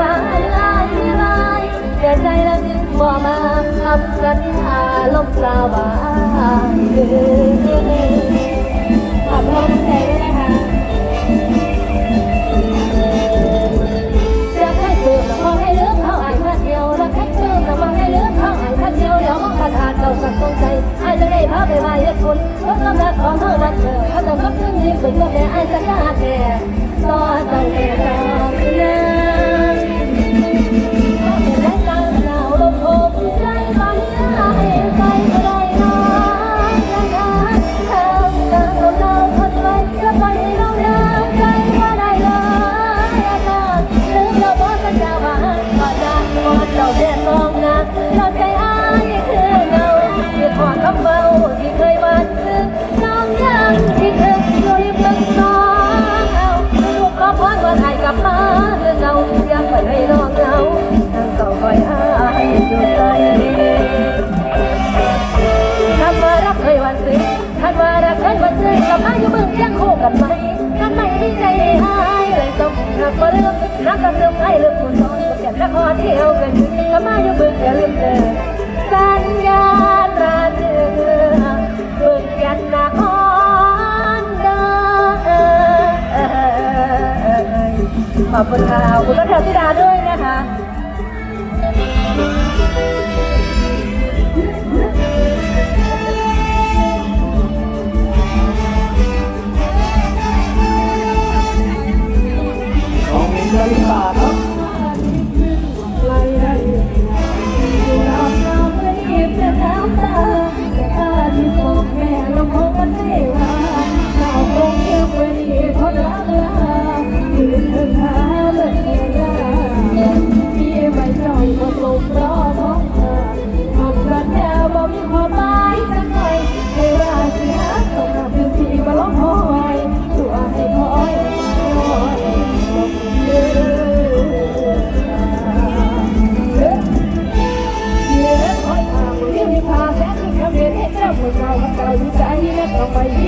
ร้ายร้ายร้ายแก่ใจแล้วจึงบ่มาทำสัญญาลบลาวา พอเที่ยวกันก็มาอยู่บึงอย่าลืมเธอสัญญาตราเนือบึงยันนาคอนเดอขอบคุณค่ะคุณก็เทวธิดา วิจัยและทำไม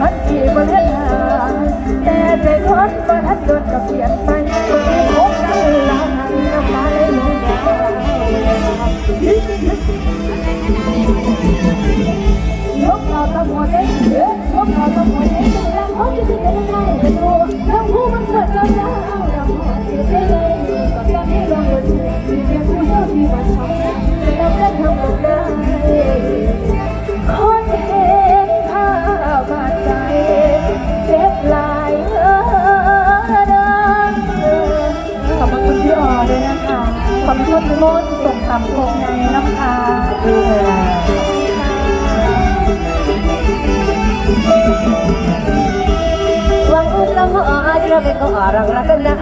พันขี่บนเรือนาแต่ใจทอนบนทันโดนกับเปลี่ยนไป อเป็นขางอรังรัตนา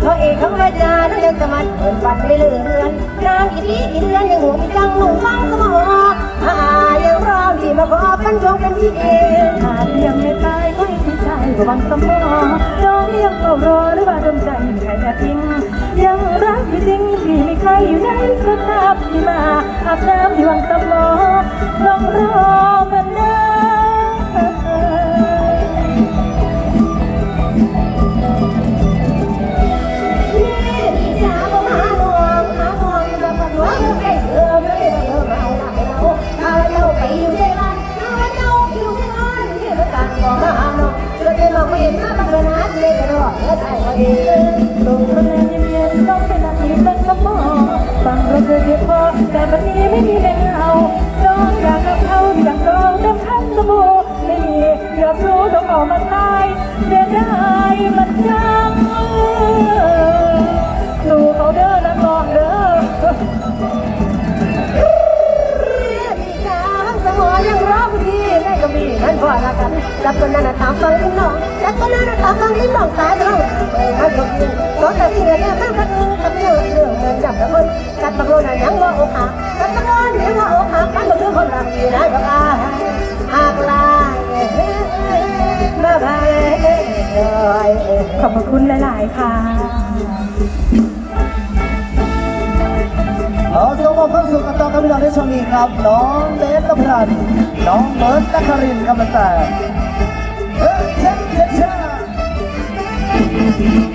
เพราะเอกขออาจารย์ยังจะมันเปิดปันไม่เลื่อนน้ำอีที่อีเลื่อนยังหูมีจังหนุ่มฟังสมอหายังรอที่มาขอเป็นโชงเป็นที่เองหากยังไม่ตายก็ยังที่ใจก็วังสมองน้องยังเฝ้ารอหรือว่าดมใจมีใครจะทิ้งยังรักอยู่จริงที่ไม่ใครอยู่ในสภาพที่มาอาบน้ำที่วังสมองน้องรอ ของมหาลงเรจะมาวีนบังนาเจ๊ระโดดและตรงระนาเวียนต้องเป็นนาทีเป็นสมองฟังราเเก็บพอแต่วันนี้ไม่มีแรงเอาอกากกับเขาที่ดังรองเต็มคันบู่ไม่มีเกือรู้ต้องออกมาตายเสีดามันจังสู่เขาเดินนักลองเดิน พอละกันจับคนนั้นถามฟังลิ้นน้องจับคนนั้นถามฟังลิ้นน้องสายเราไม่ทันก็กินก็แต่ที่เนี่ยแม่กันกับเรื่องเรื่องเงินจับแล้วคนจับตะโกนยังว่าอกหักจับตะโกนยังว่าอหักกันก็คือคนรักดีนะก็อาหากลามาบายเลยขอบพระคุณหลาย ๆ ค่ะ เอาสมมติความสุขกันต่อกับพี่น้องในช่วงนี้ครับ น้องเบสกับพันน้องเบิร์ตนักคารินกำลังแต่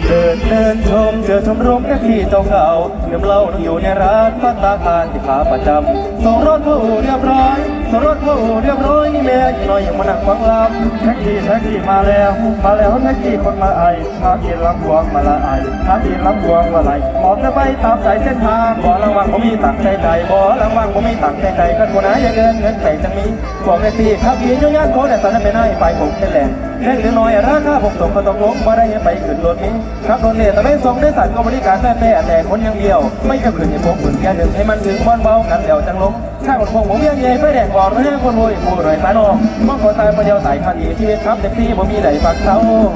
เดินเดินชมเจอชมรมแท็กซี่เจ้าเก่าเดิมเล่านั่งอยู่ในร้านพัตตาคารที่ขาประจำสองรถผู้เรียบร้อย รถเข้าอู่เรียบร้อยนี่แม่อีน่อยยังมานั่งฟังลำแท็กซี่แท็กซี่มาแล้ว มาแล้วแท็กซี่คนมาไอพากินลำพวงมาละไอพากินลำพวงมาไหลหมอบจะไปตามสายเส้นทางบ่ระวังผมมีตังใจใจบ่ระวังผมมีตังใจใจกันคนไหนอย่าเงินเงินใจจังมีบอกแท็กซี่ขับขี่ยุ่งยากโคแต่ตอนนั้นไม่น่าไปผมแค่แหลงแค่หลือน้อยราคาผมส่งก็ต้องลงมาได้ยังไปขึ้นรถนี้ขับรถเนี่ยแต่ไม่ส่งได้สั่งก็บริการแต่แต่แต่คนย่างเดียว ไม่ก็ขึ้นให้ผมขึ้นแค่หนึ่งให้มันถึงบ้านเบากันเดี๋ยวจังลง ข้าวของผมยังไงไม่แดงบอกไม่ให้คนโวยผู้หน่อยสายนองมองขอตายมาเดียวสายคาดีชีวิตครับเด็กซี่ผมมีไหลปักเท้า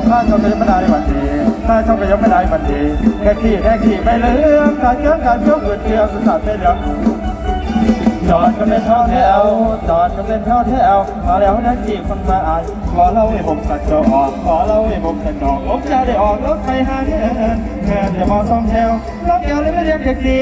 ข้าชอบจะไม่ได้บันทีข้าชอบจะไม่ได้บันทีแค่ขี่แค่ขี่ไปเรื่องการเชื่อการเชื่อเกิดเกี่ยวสุดสัตว์เป็นยังจอดก็เป็นเท่าแถวจอดก็เป็นเท่าแถวมาแล้วนักจีบคนมาอ่าน อเล่าให้ผมสักจอออกขอเล่าให้ผมสักดอกผมจะได้ออกรถไปหาเงินแค่จะมองสองแถวรถเดียวเลยไม่เรียกแท็กซี่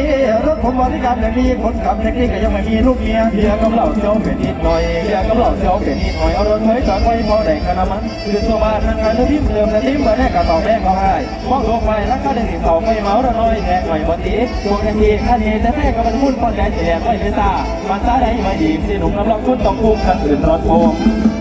รถผมบริการอย่างดีคนขับแท็กซี่ก็ยังไม่มีลูกเมียเบียร์กับเหล้าเซียวเป็นนิดหน่อยเบียร์กับเหล้าเซียวเป็นนิดหน่อยเอารถเฮ้ยจอดไว้พอได้กันนะมันคือสมาทางการเลือกทิมเดิมแต่ทิมมาแรกกับต่อแม่ก็ให้มองลงไปราคาเดินที่อไม่เมาละน้อยแทงหน่อยวันนี้ตัวแท็กซี่ค่านนี้จะแท้ก็มันมุ่นป้อนใจเสียไม่ได้ซ่ามันซาได้ไมาดีสิหนุ่มกำลังคุ้นต้องคุ้มคันอื่นรถโมง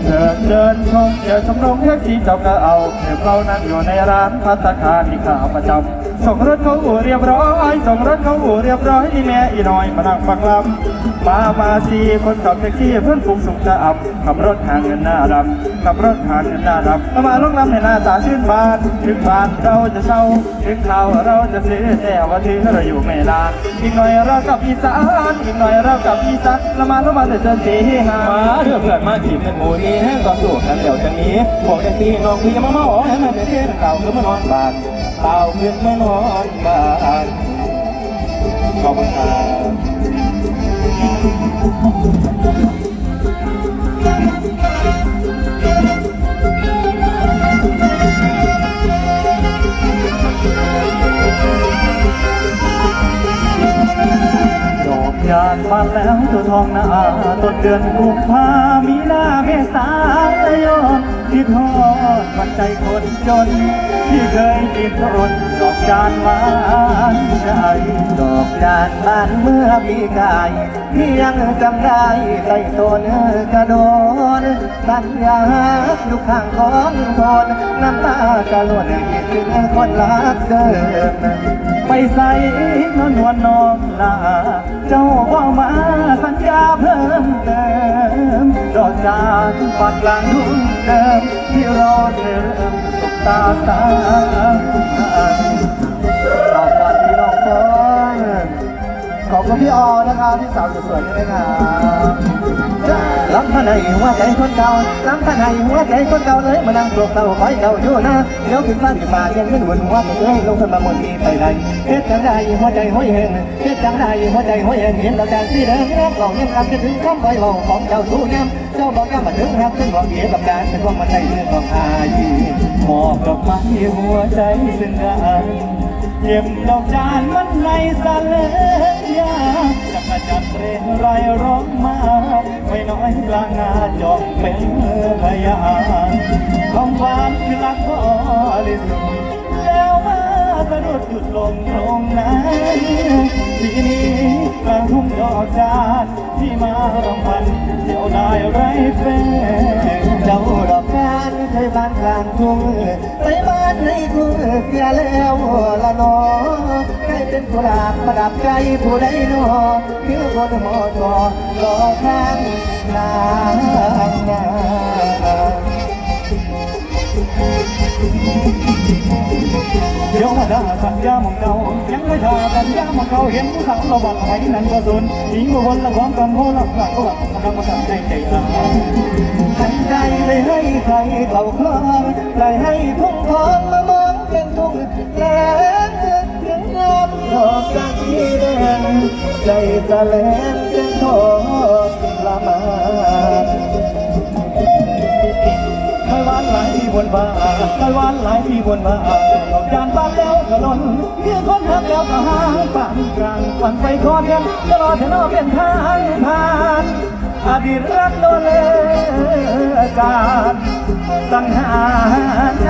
เดินเดินชมเดือชมรมแท็กที่เจ้าก็เอาเดี๋ยวเรานั่งอยู่ในร้านพัตตาคารที่ข้าประจำส่งรถเขาอู่เรียบร้อยส่งรถเขาอู่เรียบร้อยอีแม่อีน้อยมานั่งฟังลำมามาสีคนขับแท็กซี่เพื่อนฝูงสุขจะอับขับรถหาเงินหน้าดำขับรถหาเงินหน้าดำมาลงลำให้หน้าตาชื่นบานถึงบานเราจะเช่าถึงข่าเราจะซื้อแต่ว่าถือเราอยู่ไม่ลาอีกหน่อยเรากับอีสานอีกหน่อยเรากับอีสานล้วมาล้วมาแต่จอสีหามาเรื่องเพื่อนมาจีบเป็นหมูนี้แห้งก็สู้กันเดี๋ยวจะนี้บอกแท็กซี่น้องพี่มาเมาอ๋อให้มันเป็นเส้นเก่าคือมานอนบาน เอาขึ้นมานอนบ้านขอบคุณครับ ยานแล้วตัวทองนาต้นเดือนกุมภามีนาเมษายนที่ทอดมันใจคนจน ที่เคยติดทนดอกจานหวานใจดอกจานบานเมื่อปีกายที่ยังจำได้ใส่ตัวเนื้อกระโดนสัญญาอยู่ข้างของคนน้ำตากระล้นคิดถึงคนรักเดิมไปใส่นวลนวลน้องลา เจ้าว่ามาสัญญาเพิ่มเติมดอกจานปักหลังทุ่งเดิมที่รอเธอสบตาสาต่น ขอบคุณพี่ออนะคะพี่สาวสวยๆด้วยนะครับลำพันในหัวใจคนเก่าลำพันในหัวใจคนเก่าเลยมานั่งปลุกเต่าคอยเก่าอยู่นะเดี๋ยวขึ้นฟ้าขึ้นมายังขึ้นวนหัวไปเลยลงขึ้นมาหมดที่ไปใดเฮ็ดจังได้หัวใจห้อยเฮงเฮ็ดจังได้หัวใจห้อยเฮงเห็นดอกจานสีแดงรับกล่องยังรำจะถึงคำคอยบอกของเจ้าสู้ย้ำเจ้าบอกย้ำมาถึงครับถึงบอกเกียกับการเป็นความมันใจเรื่องของอายมอบดอกไม้หัวใจซึ่งกัน เยี่ยมดอกจานมันในสะเลยยาจักรจันเร่ไรร้องมา ไม่น้อยกลางนาจอกเป็นพยานของหวานคือรักบริสุแล้วมาสะดุดหยุดลงตรงนั้นทีนี้กลางทุ่งดอกจานที่มารำพันเที่ยวได้ไรแฟนเจ้าดอก บ้านกลางทุ่งไปบ้านในทุ่งเสียแล้วละนอใครเป็นผู้หลาบประดับใจผู้ใดนอคือคนหอทอรอข้างนางนา เดี๋ยวมาด่าสัญญาหมองเก่ายังไม่ด่าสัญญาหมองเก่าเห็นผู้สาวเราบังไห้นั่นก็สนหญิงบ่วนละความกำโหลักหลักก็หลักกำลังมาสั่งให้ใจตายหันใจเลยให้ใครเขาคลองเลให้ทุ่งทองมามองเป็นทุ่งแล้วถึงน้ำดอกจากที่แดงใจสะแลนเป็นทองละมา นบนบ้าไต้หวันหลายที่บนบ้าออกจานบ้านแล้วก็ล้นเพียงคนหักแล้วก็ห่างปานกลางฝันไฟคอเพียงตลอดถนนเป็นทางผ่านอดีตรักโดนเลอาจารย์สังหารใจ